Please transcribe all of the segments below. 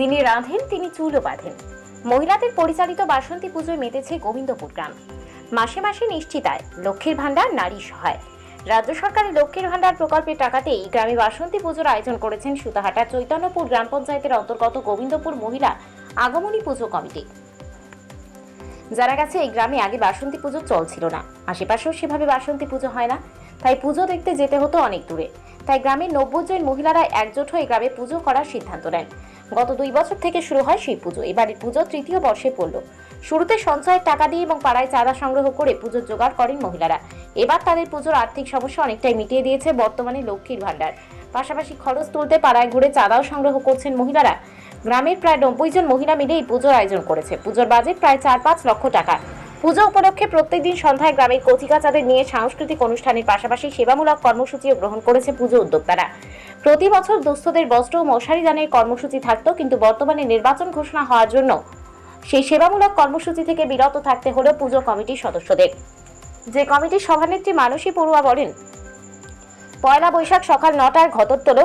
যিনি রাঁধেন, তিনি চুলও বাঁধেন। মহিলাদের পরিচালিত বাসন্তী পুজোয় মেতেছে গোবিন্দপুর গ্রাম। মাসে মাসে নিশ্চিতায় লক্ষ্মীর ভাণ্ডার, নারী সহায়। রাজ্য সরকারের লক্ষ্মীর ভাণ্ডার প্রকল্পের টাকাতেই গ্রামে বাসন্তী পুজোর আয়োজন করেছেন সুতাহাটা চৈতন্যপুর গ্রাম পঞ্চায়েতের অন্তর্গত গোবিন্দপুর মহিলা আগমনী পুজো কমিটি। যারা গেছে, এই গ্রামে আগে বাসন্তী পুজো চলছিল না। আশেপাশেও সেভাবে বাসন্তী পুজো হয় না। তাই পুজো দেখতে যেতে হতো অনেক দূরে। তাই গ্রামের নব্বই জন মহিলারা একজোট হয়ে গ্রামে পুজো করার সিদ্ধান্ত নেন। গত দুই বছর থেকে শুরু হয় সেই পুজো। এবারের পুজো তৃতীয় বর্ষে পড়ল। শুরুতে সঞ্চয়ের টাকা দিয়ে এবং পাড়ায় চাঁদা সংগ্রহ করে পুজোর জোগাড় করেন মহিলারা। এবার তাদের পুজোর আর্থিক সমস্যা অনেকটাই মিটিয়ে দিয়েছে বর্তমানে লক্ষ্মীর ভাণ্ডার। পাশাপাশি খরচ তুলতে পাড়ায় ঘুরে চাঁদাও সংগ্রহ করছেন মহিলারা। গ্রামের প্রায় নব্বই জন মহিলা মিলে এই পুজোর আয়োজন করেছে। পুজোর বাজেট প্রায় চার পাঁচ লক্ষ টাকা। পুজো উপলক্ষে প্রত্যেকদিন সন্ধ্যায় গ্রামের কচিকাচাদের নিয়ে সাংস্কৃতিক অনুষ্ঠানের পাশাপাশি সেবামূলক কর্মসূচিও গ্রহণ করেছে পুজো উদ্যোক্তারা। প্রতি বছর দুস্থদের বস্ত্র ও মশারি দানের কর্মসূচি থাকত, কিন্তু বর্তমানে নির্বাচন ঘোষণা হওয়ার জন্য সেই সেবামূলক কর্মসূচি থেকে বিরত থাকতে হলো পুজো কমিটির সদস্যদের। যে কমিটির সভানেত্রী মানসী পড়ুয়া বলেন, পয়লা বৈশাখ সকাল নটায় ঘটরতলো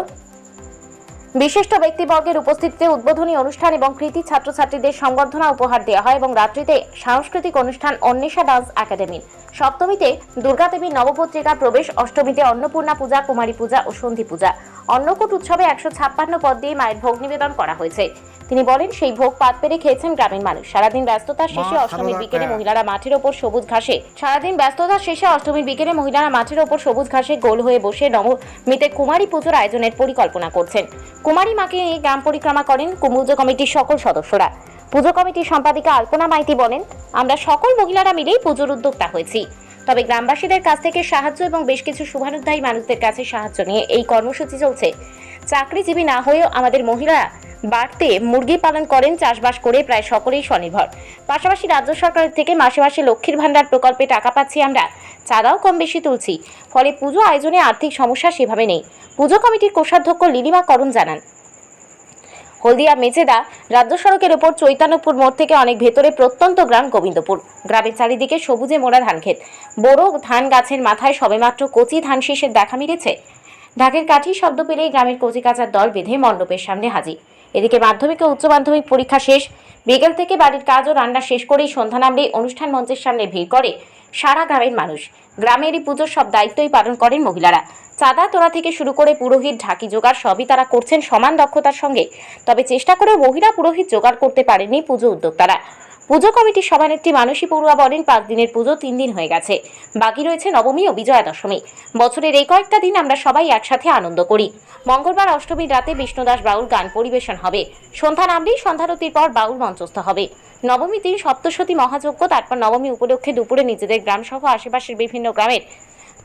বিশিষ্ট ব্যক্তিবর্গের উপস্থিতিতে উদ্বোধনী অনুষ্ঠান এবং কৃতি ছাত্রছাত্রীদের সংবর্ধনা উপহার দেওয়া হয় এবং রাত্রিতে সাংস্কৃতিক অনুষ্ঠান অন্বেষা ডান্স একাডেমির সপ্তমীতে দুর্গাদেবী নবপত্রিকা প্রবেশ অষ্টমীতে অন্নপূর্ণা পূজা কুমারী পূজা ও সন্ধি পূজা। অন্নকূট উৎসবে একশো ছাপ্পান্ন পদ দিয়ে মায়ের ভোগ নিবেদন করা হয়েছে। তিনি বলেন সেই ভোগ পাত পেরে খেয়েছেন গ্রামের মানুষ। সারাদিন ব্যস্ততার শেষে অষ্টমীর বিকেলে মহিলারা মাঠের ওপর সবুজ ঘাসে সারাদিন ব্যস্ততার শেষে অষ্টমীর বিকেলে মহিলারা মাঠের ওপর সবুজ ঘাসে গোল হয়ে বসে নবমীতে কুমারী পুজোর আয়োজনের পরিকল্পনা করছেন। কুমারী মাকে নিয়ে গ্রাম পরিক্রমা করেন পুজো কমিটির সকল সদস্যরা। পুজো কমিটির সম্পাদিকা আলপনা মাইতি বলেন, আমরা সকল মহিলারা মিলেই পুজোর উদ্যোক্তা হয়েছি। তবে গ্রামবাসীদের কাছ থেকে সাহায্য এবং বেশ কিছু শুভানুধ্যায়ী মানুষদের কাছে সাহায্য নিয়ে এই কর্মসূচি চলছে। চাকরিজীবী না হয়েও আমাদের মহিলারা বাড়তে মুরগি পালন করেন, চাষবাস করে প্রায় সকলেই স্বনির্ভর। পাশাপাশি রাজ্য সরকারের থেকে মাসে মাসে লক্ষ্মীর ভাণ্ডার প্রকল্পে টাকা পাচ্ছি আমরা। চাঁদাও কম বেশি তুলছি, ফলে পুজো আয়োজনে আর্থিক সমস্যা সেভাবে নেই। পুজো কমিটির কোষাধ্যক্ষ লিলিমা করণ জানান। হলদিয়া মেচেদা রাজ্য সড়কের ওপর চৈতন্যপুর মোড় থেকে অনেক ভেতরে প্রত্যন্ত গ্রাম গোবিন্দপুর। গ্রামের চারিদিকে সবুজে মোড়া ধান ক্ষেত বড় ধান গাছের মাথায় সবেমাত্র কচি ধান শীষের দেখা মিলেছে। ঢাকের কাঠি শব্দ পেলেই গ্রামের কচি কাচার দল বেঁধে মণ্ডপের সামনে হাজির। এদিকে মাধ্যমিক ও উচ্চ মাধ্যমিক পরীক্ষা শেষ। বিকেল থেকে বাড়ির কাজ ও রান্না শেষ করেই সন্ধ্যা নামলেই অনুষ্ঠান মঞ্চের সামনে ভিড় করে সারা গ্রামের মানুষ। গ্রামেরই পুজোর সব দায়িত্বই পালন করেন মহিলারা। চাঁদা তোলা থেকে শুরু করে পুরোহিত ঢাকি জোগাড় সবই তারা করছেন সমান দক্ষতার সঙ্গে। তবে চেষ্টা করেও মহিলা পুরোহিত জোগাড় করতে পারেনি পুজো উদ্যোক্তারা। পুজো কমিটির সভানেত্রী মানসী পড়ুয়া বলেন, পাঁচ দিনের পুজো তিন দিন হয়ে গেছে। বাকি রয়েছে নবমী ও বিজয়া দশমী বছরের এই কয়েকটা দিন আমরা সবাই একসাথে আনন্দ করি। মঙ্গলবার অষ্টমীর রাতে বিষ্ণুদাস বাউল গান পরিবেশন হবে। সন্ধ্যা নামলেই সন্ধ্যারতির পর বাউল মঞ্চস্থ হবে। নবমী দিন সপ্তশতী মহাযজ্ঞ, তারপর নবমী উপলক্ষে দুপুরে নিজেদের গ্রামসহ আশেপাশের বিভিন্ন গ্রামের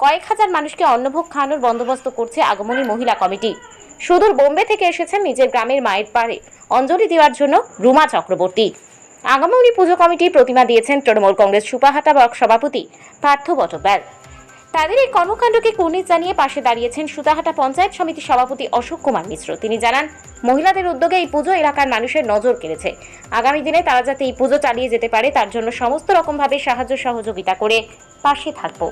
কয়েক হাজার মানুষকে অন্নভোগ খাওয়ানোর বন্দোবস্ত করছে আগমনী মহিলা কমিটি। সুদূর বোম্বে থেকে এসেছেন নিজের গ্রামের মায়ের পাড়ে। অঞ্জলি দেওয়ার জন্য রুমা চক্রবর্তী। আগমনী পুজো কমিটির প্রতিমা দিয়েছেন তৃণমূল কংগ্রেস সুপাহাটা ব্লক সভাপতি পার্থ বটব্যাল। তাদের এই কর্মকাণ্ডকে কুর্নিশ জানিয়ে পাশে দাঁড়িয়েছেন সুতাহাটা পঞ্চায়েত সমিতির সভাপতি অশোক কুমার মিশ্র। তিনি জানান, মহিলাদের উদ্যোগে এই পুজো এলাকার মানুষের নজর কেড়েছে। আগামী দিনে তারা যাতে এই পুজো চালিয়ে যেতে পারে, তার জন্য সমস্ত রকমভাবে সাহায্য সহযোগিতা করে পাশে থাকব।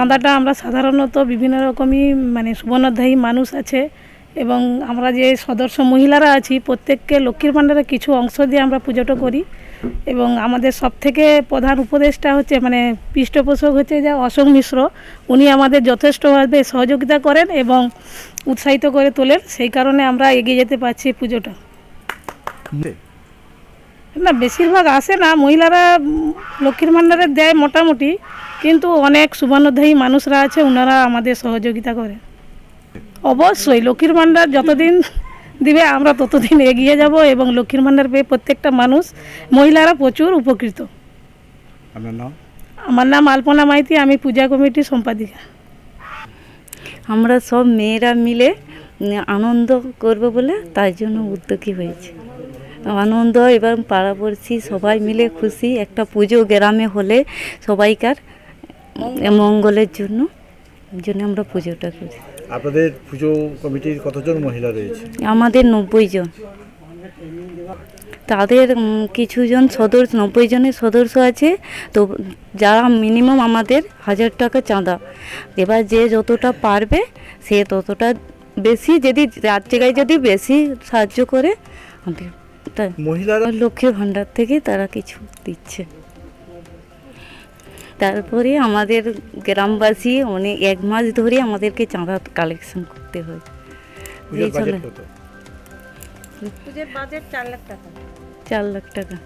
চাঁদাটা আমরা সাধারণত বিভিন্ন রকমই মানে সুবর্ণাধ্যায়ী মানুষ আছে এবং আমরা যে সদস্য মহিলারা আছি, প্রত্যেককে লক্ষ্মীর ভাণ্ডারে কিছু অংশ দিয়ে আমরা পুজোটা করি এবং আমাদের সব থেকে প্রধান উপদেশটা হচ্ছে মানে পৃষ্ঠপোষক হচ্ছে যে অশোক মিশ্র। উনি আমাদের যথেষ্টভাবে সহযোগিতা করেন এবং উৎসাহিত করে তোলেন, সেই কারণে আমরা এগিয়ে যেতে পারছি পুজোটা। না বেশিরভাগ আসে না মহিলারা লক্ষ্মীর ভাণ্ডারে দেয় মোটামুটি কিন্তু অনেক সুবর্ণধায়ী মানুষরা আছে ওনারা আমাদের সহযোগিতা করে। অবশ্যই লক্ষ্মীর ভাণ্ডার যতদিন দিবে আমরা ততদিন এগিয়ে যাব এবং লক্ষ্মীর ভাণ্ডার পেয়ে প্রত্যেকটা মানুষ মহিলারা প্রচুর উপকৃত। আপনার নাম? আমার নাম আলপনা মাইতি আমি পূজা কমিটির সম্পাদিকা। আমরা সব মেয়েরা মিলে আনন্দ করব বলে তাই জন্য উদ্যোগী হয়েছে। আনন্দ এবং পাড়াপড়শি সবাই মিলে খুশি। একটা পুজো গ্রামে হলে সবাইকার মঙ্গলের জন্য জন্য আমরা পুজোটা করি। আপনাদের পুজো কমিটির কতজন মহিলা রয়েছে? আমাদের নব্বই জন। তাদের কিছুজন সদস্য নব্বই জনের সদস্য আছে। তো যারা মিনিমাম আমাদের হাজার টাকা চাঁদা। এবার যে যতটা পারবে সে ততটা বেশি যদি রাত জায়গায় যদি বেশি সাহায্য করে আমাদের মহিলারা লক্ষ্মীর ভাণ্ডার থেকে তারা কিছু দিচ্ছে। তারপরে আমাদের গ্রামবাসী অনেক এক মাস ধরে আমাদেরকে চাঁদা কালেকশন করতে হয়। চার লাখ টাকা।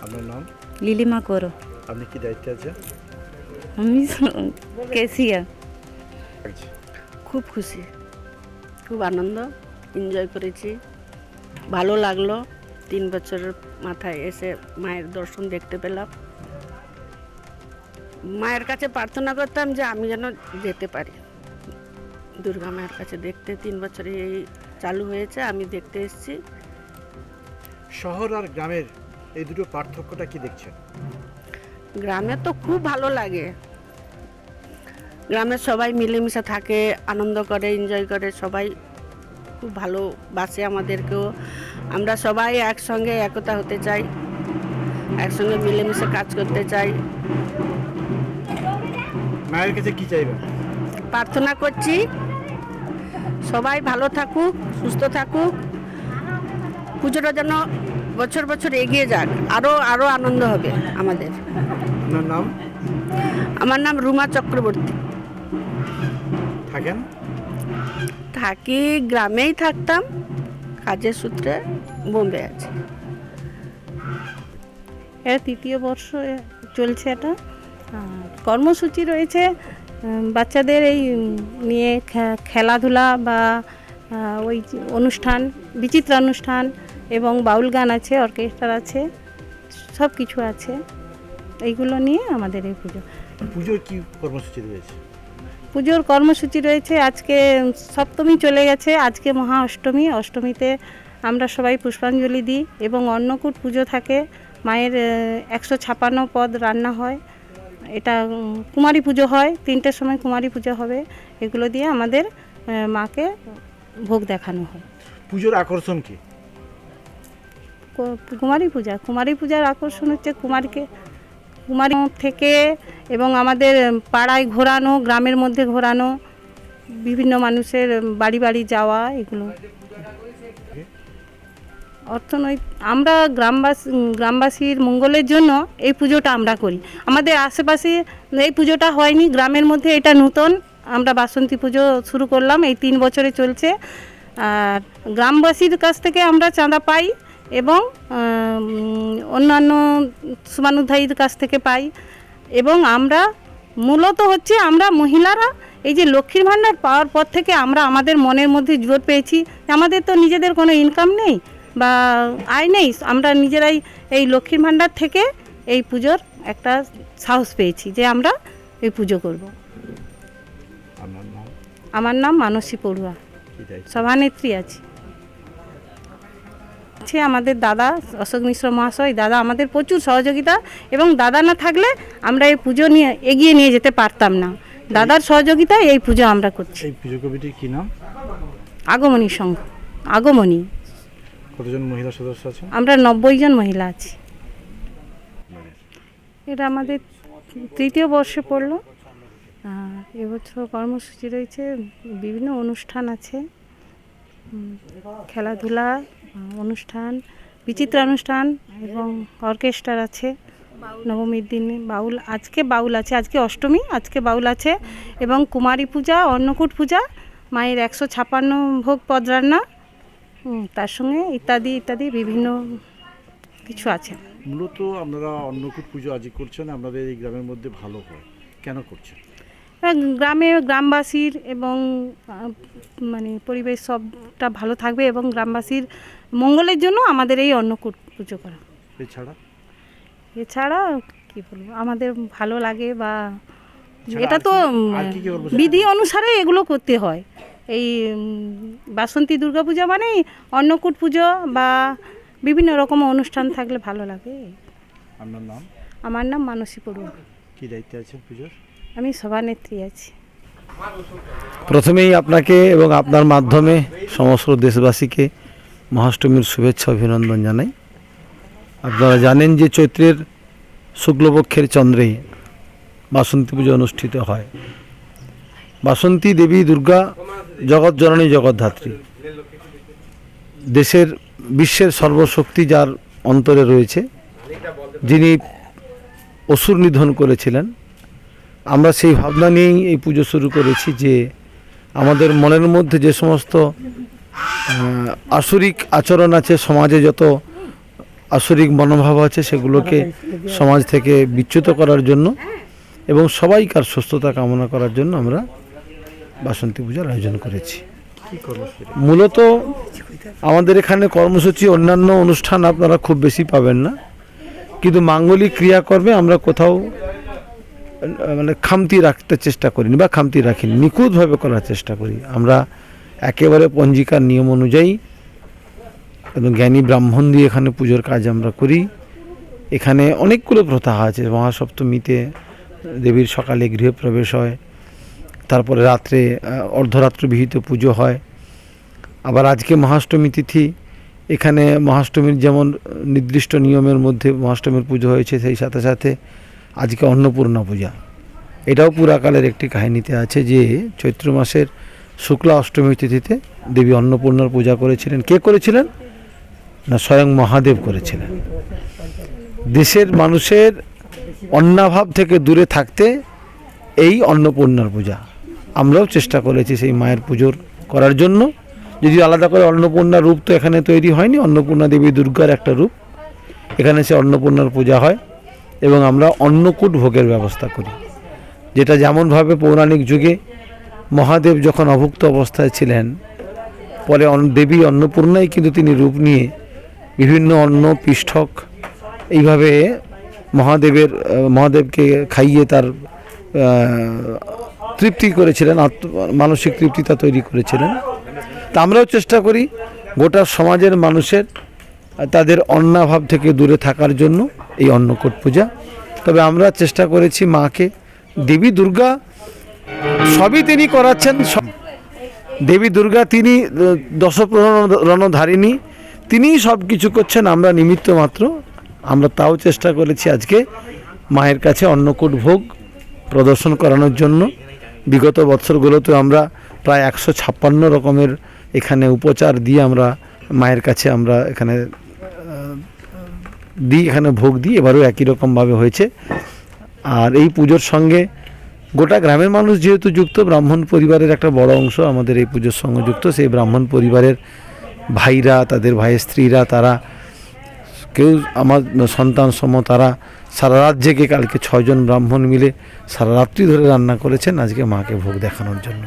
আপনার নাম? লিলিমা করো। আপনি কি দায়িত্বে আছেন? আমি কেসিয়া। খুব খুশি। খুব আনন্দ। এনজয় করেছি। ভালো লাগল। তিন বছরের মাথায় এসে মায়ের দর্শন দেখতে পেলাম। মায়ের কাছে প্রার্থনা করতাম যে আমি যেন যেতে পারি। দুর্গা মায়ের কাছে দেখতে তিন বছরে এই চালু হয়েছে আমি দেখতে এসেছি। শহর আর গ্রামের এই দুটো পার্থক্যটা কি দেখছেন? গ্রামে তো খুব ভালো লাগে। গ্রামের সবাই মিলেমিশে থাকে আনন্দ করে এনজয় করে সবাই খুব ভালোবাসে আমাদেরকেও। আমরা সবাই একসঙ্গে একতা হতে চাই একসঙ্গে মিলেমিশে কাজ করতে চাই। মায়ের কাছে কি চাইবেন প্রার্থনা করছি সবাই ভালো থাকুক সুস্থ থাকুক। পুজোটা যেন বছর বছর এগিয়ে যাক আরও আরও আনন্দ হবে আমাদের। নাম? আমার নাম রুমা চক্রবর্তী। থাকেন? থাকি গ্রামেই থাকতাম। কাজের সূত্রে বোম্বে আছে। এটা তৃতীয় বর্ষ চলছে এটা। কর্মসূচি রয়েছে বাচ্চাদের এই নিয়ে খেলাধুলা বা ওই অনুষ্ঠান বিচিত্র অনুষ্ঠান এবং বাউল গান আছে অর্কেস্ট্রা আছে সব কিছু আছে। এইগুলো নিয়ে আমাদের এই পুজো। পুজোর কি কর্মসূচি রয়েছে? পুজোর কর্মসূচি রয়েছে। আজকে সপ্তমী চলে গেছে। আজকে মহা অষ্টমী। অষ্টমীতে আমরা সবাই পুষ্পাঞ্জলি দিই এবং অন্নকূট পুজো থাকে। মায়ের একশো ছাপান্ন পদ রান্না হয়। এটা কুমারী পুজো হয়। তিনটের সময় কুমারী পুজো হবে। এগুলো দিয়ে আমাদের মাকে ভোগ দেখানো হয়। পুজোর আকর্ষণ কি কুমারী পূজা। কুমারী পূজার আকর্ষণ হচ্ছে কুমারীকে কুমারী থেকে এবং আমাদের পাড়ায় ঘোরানো, গ্রামের মধ্যে ঘোরানো, বিভিন্ন মানুষের বাড়ি বাড়ি যাওয়া, এগুলো। অর্থনৈতিক আমরা গ্রামবাসী, গ্রামবাসীর মঙ্গলের জন্য এই পুজোটা আমরা করি। আমাদের আশেপাশে এই পুজোটা হয়নি, গ্রামের মধ্যে এটা নতুন। আমরা বাসন্তী পুজো শুরু করলাম, এই তিন বছরে চলছে। আর গ্রামবাসীর কাছ থেকে আমরা চাঁদা পাই। এবং অন্যান্য শুভানুধ্যায়ীর কাছ থেকে পাই। এবং আমরা মূলত হচ্ছে আমরা মহিলারা এই যে লক্ষ্মীর ভাণ্ডার পাওয়ার পর থেকে আমরা আমাদের মনের মধ্যে জোর পেয়েছি। আমাদের তো নিজেদের কোনো ইনকাম নেই বা আয় নেই। আমরা নিজেরাই এই লক্ষ্মীর ভাণ্ডার থেকে এই পুজোর একটা সাহস পেয়েছি যে আমরা এই পুজো করব। আমার নাম? মানসী পড়ুয়া। সভানেত্রী আছি। আছে আমাদের দাদা অশোক মিশ্র মহাশয়। দাদা আমাদের প্রচুর সহযোগিতা এবং দাদা না থাকলে আমরা এই পুজো নিয়ে এগিয়ে নিয়ে যেতে পারতাম না। দাদার সহযোগিতায় এই পুজো আমরা করছি। এই পুজো কমিটির কি নাম? আগমনী সংঘ। আগমনী। কতজন মহিলা সদস্য আছেন আমরা নব্বই জন মহিলা আছি। এটা আমাদের তৃতীয় বর্ষে পড়ল। এবছর কর্মসূচি রয়েছে বিভিন্ন অনুষ্ঠান আছে। খেলাধুলা অনুষ্ঠান বিচিত্র অনুষ্ঠান এবং অর্কেস্ট্রার আছে নবমীর দিনে। বাউল আজকে বাউল আছে আজকে অষ্টমী আজকে বাউল আছে এবং কুমারী পূজা অন্নকূট পূজা মায়ের একশো ছাপান্ন ভোগ পদ রান্না তার সঙ্গে ইত্যাদি ইত্যাদি বিভিন্ন কিছু আছে। মূলত আপনারা অন্নকূট পুজো আজই করছেন আপনাদের এই গ্রামের মধ্যে ভালো হয়। কেন করছেন? গ্রামে গ্রামবাসীর এবং মানে পরিবেশ সবটা ভালো থাকবে এবং গ্রামবাসীর মঙ্গলের জন্য আমাদের এই অন্নকূট পুজো করা। এছাড়া? এছাড়া কি বলব? আমাদের ভালো লাগে বা এটা তো? বিধি অনুসারে এগুলো করতে হয়। এই বাসন্তী দুর্গাপূজা মানে অন্নকূট পুজো বা বিভিন্ন রকম অনুষ্ঠান থাকলে ভালো লাগে। আপনার নাম? আমার নাম মানসী পড়ুয়া কি দায়িত্বে আছেন পুজোর? আমি সভানেত্রী আছি। প্রথমেই আপনাকে এবং আপনার মাধ্যমে সমস্ত দেশবাসীকে মহাষ্টমীর শুভেচ্ছা, অভিনন্দন জানাই। আপনারা জানেন যে চৈত্রের শুক্লপক্ষের চন্দ্রে বাসন্তী পুজো অনুষ্ঠিত হয়। বাসন্তী দেবী দুর্গা জগৎ জননী জগৎধাত্রী দেশের বিশ্বের সর্বশক্তি যার অন্তরে রয়েছে, যিনি অসুর নিধন করেছিলেন। আমরা সেই ভাবনা নিয়েই এই পুজো শুরু করেছি যে আমাদের মনের মধ্যে যে সমস্ত আসরিক আচরণ আছে, সমাজে যত আসরিক মনোভাব আছে সেগুলোকে সমাজ থেকে বিচ্যুত করার জন্য এবং সবাইকার সুস্থতা কামনা করার জন্য আমরা বাসন্তী পূজার আয়োজন করেছি। মূলত আমাদের এখানে কর্মসূচি, অন্যান্য অনুষ্ঠান আপনারা খুব বেশি পাবেন না। কিন্তু মাঙ্গলিক ক্রিয়াকর্মে আমরা কোথাও মানে খামতি রাখতে চেষ্টা করিনি বা খামতি রাখিনি, নিখুঁতভাবে করার চেষ্টা করি। আমরা একেবারে পঞ্জিকার নিয়ম অনুযায়ী এবং জ্ঞানী ব্রাহ্মণ দিয়ে এখানে পুজোর কাজ আমরা করি। এখানে অনেকগুলো প্রথা আছে, মহাসপ্তমীতে দেবীর সকালে গৃহপ্রবেশ হয়, তারপরে রাত্রে অর্ধরাত্র বিহিত পুজো হয়। আবার আজকে মহাষ্টমী তিথি, এখানে মহাষ্টমীর যেমন নির্দিষ্ট নিয়মের মধ্যে মহাষ্টমীর পুজো হয়েছে, সেই সাথে সাথে আজকে অন্নপূর্ণা পূজা। এটাও পুরাকালের একটি কাহিনীতে আছে যে চৈত্র মাসের শুক্লা অষ্টমী তিথিতে দেবী অন্নপূর্ণার পূজা করেছিলেন। কে করেছিলেন? না, স্বয়ং মহাদেব করেছিলেন। দেশের মানুষের অন্নাভাব থেকে দূরে থাকতে এই অন্নপূর্ণার পূজা আমরাও চেষ্টা করেছি সেই মায়ের পুজোর করার জন্য। যদি আলাদা করে অন্নপূর্ণা রূপ তো এখানে তৈরি হয়নি, অন্নপূর্ণা দেবী দুর্গার একটা রূপ। এখানে সে অন্নপূর্ণার পূজা হয় এবং আমরা অন্নকূট ভোগের ব্যবস্থা করি। যেটা যেমনভাবে পৌরাণিক যুগে মহাদেব যখন অভুক্ত অবস্থায় ছিলেন, পরে দেবী অন্নপূর্ণাই কিন্তু তিনি রূপ নিয়ে বিভিন্ন অন্ন, পিষ্ঠক এইভাবে মহাদেবের মহাদেবকে খাইয়ে তার তৃপ্তি করেছিলেন, আত্ম, মানসিক তৃপ্তিতা তৈরি করেছিলেন। তা আমরাও চেষ্টা করি গোটা সমাজের মানুষের তাদের অন্নাভাব থেকে দূরে থাকার জন্য এই অন্নকূট পূজা। তবে আমরা চেষ্টা করেছি মাকে, দেবী দুর্গা সবই তিনি করাচ্ছেন দেবী দুর্গা তিনি দশপ্রণধারিণী তিনিই সব কিছু করছেন, আমরা নিমিত্ত মাত্র। আমরা তাও চেষ্টা করেছি আজকে মায়ের কাছে অন্নকূট ভোগ প্রদর্শন করানোর জন্য। বিগত বছরগুলোতে আমরা প্রায় একশো ছাপ্পান্ন রকমের এখানে উপচার দিয়ে আমরা মায়ের কাছে আমরা এখানে দিই, এখানে ভোগ দিই, এবারেও একই রকমভাবে হয়েছে। আর এই পুজোর সঙ্গে গোটা গ্রামের মানুষ যেহেতু যুক্ত, ব্রাহ্মণ পরিবারের একটা বড় অংশ আমাদের এই পুজোর সঙ্গে যুক্ত। সেই ব্রাহ্মণ পরিবারের ভাইরা, তাদের ভাইয়ের স্ত্রীরা, তারা, কেউ আমার সন্তান সম, তারা সারা রাত জেগে কালকে ছয়জন ব্রাহ্মণ মিলে সারা রাত্রি ধরে রান্না করেছেন। আজকে মাকে ভোগ দেখানোর জন্য।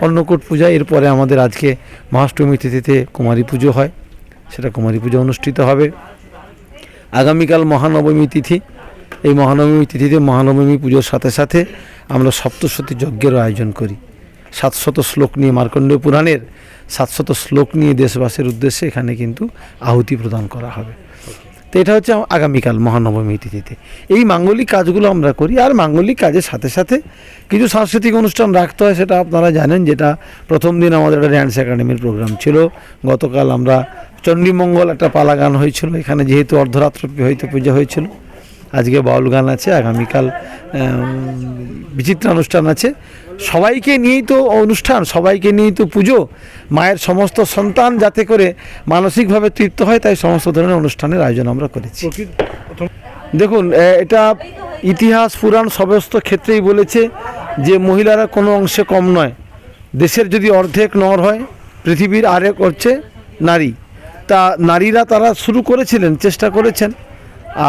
অন্নকূট পূজা, এরপরে আমাদের আজকে মহাষ্টমী তিথিতে কুমারী পুজো হয়। সেটা কুমারী পুজো অনুষ্ঠিত হবে। আগামীকাল মহানবমী তিথি। এই মহানবমী তিথিতে মহানবমী পুজোর সাথে সাথে আমরা সপ্তশতী যজ্ঞেরও আয়োজন করি। সাতশত শ্লোক নিয়ে মার্কণ্ডেয় পুরাণের সাতশত শ্লোক নিয়ে দেশবাসীর উদ্দেশ্যে এখানে কিন্তু আহুতি প্রদান করা হবে। তো এটা হচ্ছে আগামীকাল মহানবমী তিথিতে। এই মাঙ্গলিক কাজগুলো আমরা করি আর মাঙ্গলিক কাজের সাথে সাথে কিছু সাংস্কৃতিক অনুষ্ঠান রাখতে হয় সেটা আপনারা জানেন যেটা প্রথম দিন আমাদের একটা ড্যান্স একাডেমির প্রোগ্রাম ছিল। গতকাল আমরা চণ্ডীমঙ্গল একটা পালা গান হয়েছিল। এখানে যেহেতু অর্ধরাত্র হইতে পূজা হয়েছিল। আজকে বাউল গান আছে, আগামীকাল বিচিত্র অনুষ্ঠান আছে। সবাইকে নিয়েই তো অনুষ্ঠান, সবাইকে নিয়েই তো পুজো। মায়ের সমস্ত সন্তান যাতে করে মানসিকভাবে তৃপ্ত হয়, তাই সমস্ত ধরনের অনুষ্ঠানের আয়োজন আমরা করেছি। দেখুন এটা ইতিহাস, পুরাণ সমস্ত ক্ষেত্রেই বলেছে যে মহিলারা কোনো অংশে কম নয়। দেশের যদি অর্ধেক নর হয়, পৃথিবীর আরেক হচ্ছে নারী। তা নারীরা তারা শুরু করেছিলেন, চেষ্টা করেছেন।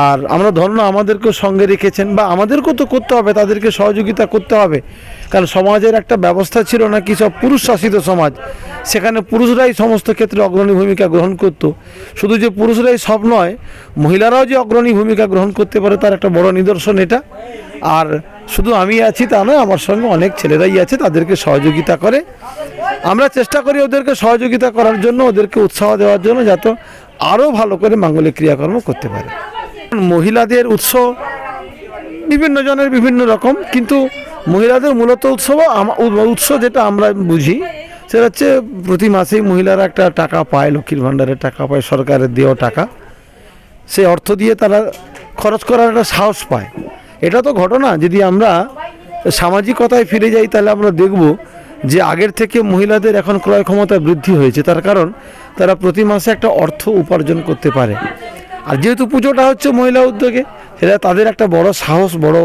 আর আমরা ধন্য আমাদেরকেও সঙ্গে রেখেছেন বা আমাদেরকেও তো করতে হবে, তাদেরকে সহযোগিতা করতে হবে। কারণ সমাজের একটা ব্যবস্থা ছিল না কি সব পুরুষ শাসিত সমাজ, সেখানে পুরুষরাই সমস্ত ক্ষেত্রে অগ্রণী ভূমিকা গ্রহণ করত। শুধু যে পুরুষরাই সব নয়, মহিলারাও যে অগ্রণী ভূমিকা গ্রহণ করতে পারে তার একটা বড় নিদর্শন এটা। আর শুধু আমি আছি তা নয়, আমার সঙ্গে অনেক ছেলেরাই আছে, তাদেরকে সহযোগিতা করে। আমরা চেষ্টা করি ওদেরকে সহযোগিতা করার জন্য, ওদেরকে উৎসাহ দেওয়ার জন্য, যাতে আরও ভালো করে মাঙ্গলিক ক্রিয়াকর্ম করতে পারে। মহিলাদের উৎস বিভিন্ন জনের বিভিন্ন রকম, কিন্তু মহিলাদের মূলত উৎসব উৎস যেটা আমরা বুঝি, সেটা হচ্ছে প্রতি মাসেই মহিলারা একটা টাকা পায়, লক্ষ্মীর ভাণ্ডারের টাকা পায়, সরকারের দেওয়া টাকা। সেই অর্থ দিয়ে তারা খরচ করার একটা সাহস পায়। এটা তো ঘটনা, যদি আমরা সামাজিকতায় ফিরে যাই, তাহলে আমরা দেখব যে আগের থেকে মহিলাদের এখন ক্রয় ক্ষমতা বৃদ্ধি হয়েছে। তার কারণ, তারা প্রতি মাসে একটা অর্থ উপার্জন করতে পারে। আর যেহেতু পুজোটা হচ্ছে মহিলা উদ্যোগে, সেটা তাদের একটা বড় সাহস, বড়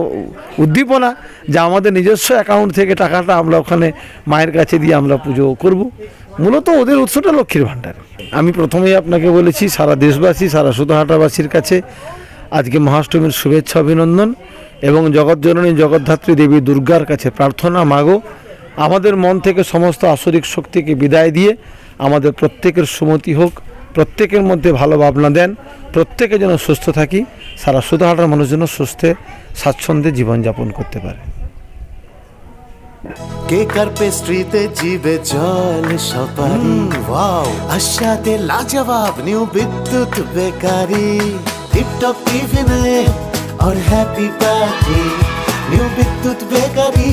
উদ্দীপনা যে আমাদের নিজস্ব অ্যাকাউন্ট থেকে টাকাটা আমরা ওখানে মায়ের কাছে দিয়ে আমরা পুজো করব। মূলত ওদের উৎসটা লক্ষ্মীর ভাণ্ডার। আমি প্রথমেই আপনাকে বলেছি, সারা দেশবাসী, সারা সুতহাটাবাসীর কাছে আজকে মহাষ্টমীর শুভেচ্ছা, অভিনন্দন এবং জগৎজননী জগদ্ধাত্রী দেবী দুর্গার কাছে প্রার্থনা মাগো। আমাদের মন থেকে সমস্ত আসরিক শক্তিকে বিদায় দিয়ে আমাদের প্রত্যেকের সুমতি হোক। প্রত্যেকের মধ্যে ভালো ভাবনা দেন প্রত্যেকে যেন সুস্থ থাকি সারা সুতাহাটার মানুষ যেন সুস্থে স্বাচ্ছন্দ্যে জীবনযাপন করতে পারে। কে কার পেস্ট্রিতে জিবে জল সপারি? ওয়াও আশাতে লাজবাব নিউ বিদ্যুৎ বেকারি। টিপটপ টিফিনে আর happy party new Bidyut bakery.